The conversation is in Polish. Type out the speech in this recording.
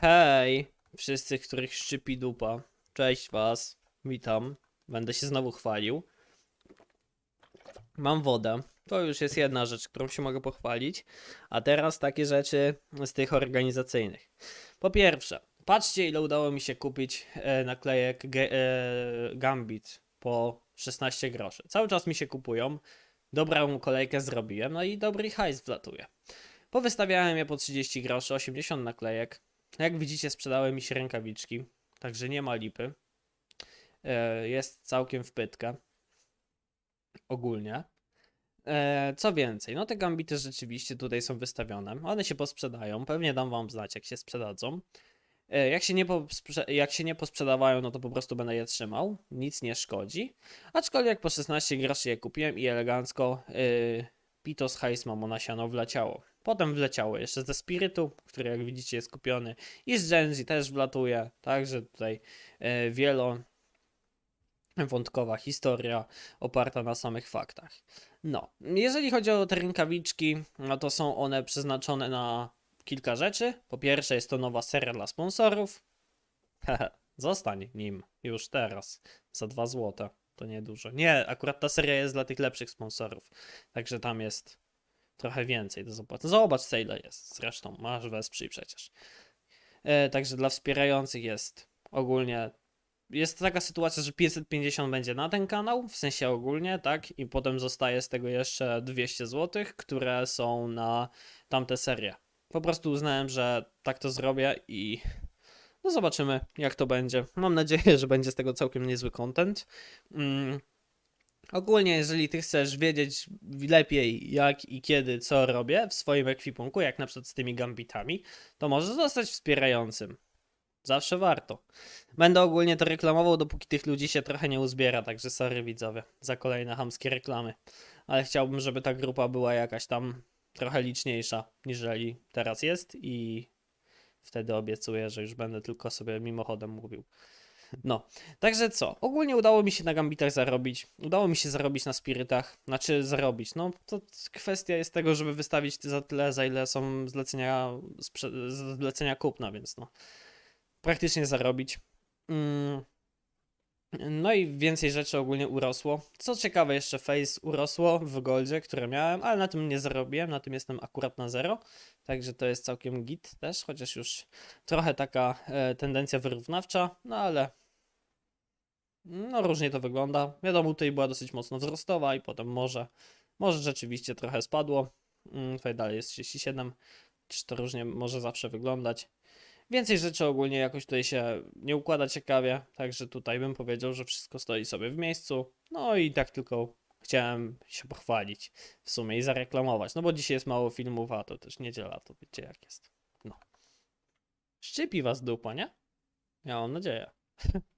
Hej, wszyscy, których szczypi dupa. Cześć was, witam. Będę się znowu chwalił. Mam wodę. To już jest jedna rzecz, którą się mogę pochwalić. A teraz takie rzeczy z tych organizacyjnych. Po pierwsze, patrzcie ile udało mi się kupić e, naklejek e, Gambit po 16 groszy. Cały czas mi się kupują. Dobrą kolejkę zrobiłem, no i dobry hajs wlatuje. Powystawiałem je po 30 groszy, 80 naklejek. Jak widzicie, sprzedały mi się rękawiczki, także nie ma lipy. E, Jest całkiem w pytkę. Ogólnie. E, Co więcej, no te gambity rzeczywiście tutaj są wystawione. One się posprzedają. Pewnie dam wam znać, jak się sprzedadzą. E, Jak się, nie jak się nie posprzedawają, no to po prostu będę je trzymał. Nic nie szkodzi. Aczkolwiek po 16 groszy je kupiłem i elegancko yy, Pitos Hajs Mamo na siano wleciało. Potem wleciało jeszcze ze Spiritu, który jak widzicie jest kupiony. I z Genzi też wlatuje. Także tutaj yy, wielo wątkowa historia oparta na samych faktach. No, jeżeli chodzi o te rękawiczki, no to są one przeznaczone na kilka rzeczy. Po pierwsze jest to nowa seria dla sponsorów. Zostań nim już teraz za 2 złote. To niedużo. Nie, akurat ta seria jest dla tych lepszych sponsorów. Także tam jest trochę więcej do zapłaty. Zobacz, co ile jest. Zresztą masz wesprzyj przecież. E, także dla wspierających jest ogólnie. Jest taka sytuacja, że 550 będzie na ten kanał, w sensie ogólnie, tak? I potem zostaje z tego jeszcze 200 zł, które są na tamte serie. Po prostu uznałem, że tak to zrobię i no zobaczymy, jak to będzie. Mam nadzieję, że będzie z tego całkiem niezły content. Mm. Ogólnie, jeżeli ty chcesz wiedzieć lepiej, jak i kiedy, co robię w swoim ekwipunku, jak na przykład z tymi gambitami, to możesz zostać wspierającym. Zawsze warto. Będę ogólnie to reklamował, dopóki tych ludzi się trochę nie uzbiera, także sorry widzowie za kolejne hamskie reklamy. Ale chciałbym, żeby ta grupa była jakaś tam trochę liczniejsza, niżeli teraz jest i wtedy obiecuję, że już będę tylko sobie mimochodem mówił. No, także co? Ogólnie udało mi się na gambitach zarobić. Udało mi się zarobić na spirytach. Znaczy zarobić. No, to kwestia jest tego, żeby wystawić za tyle, za ile są zlecenia, zlecenia kupna, więc no. Praktycznie zarobić. Mm. No i więcej rzeczy ogólnie urosło. Co ciekawe, jeszcze Face urosło w Goldzie, które miałem, ale na tym nie zarobiłem, na tym jestem akurat na zero. Także to jest całkiem git też, chociaż już trochę taka e, tendencja wyrównawcza, no ale no różnie to wygląda. Wiadomo, tutaj była dosyć mocno wzrostowa i potem może, może rzeczywiście trochę spadło. Mm, Tutaj dalej jest 37, czy to różnie może zawsze wyglądać. Więcej rzeczy ogólnie jakoś tutaj się nie układa ciekawie, także tutaj bym powiedział, że wszystko stoi sobie w miejscu. No i tak tylko chciałem się pochwalić w sumie i zareklamować, no bo dzisiaj jest mało filmów, a to też niedziela, to wiecie jak jest. No. Szczypi was dupa, nie? Ja mam nadzieję.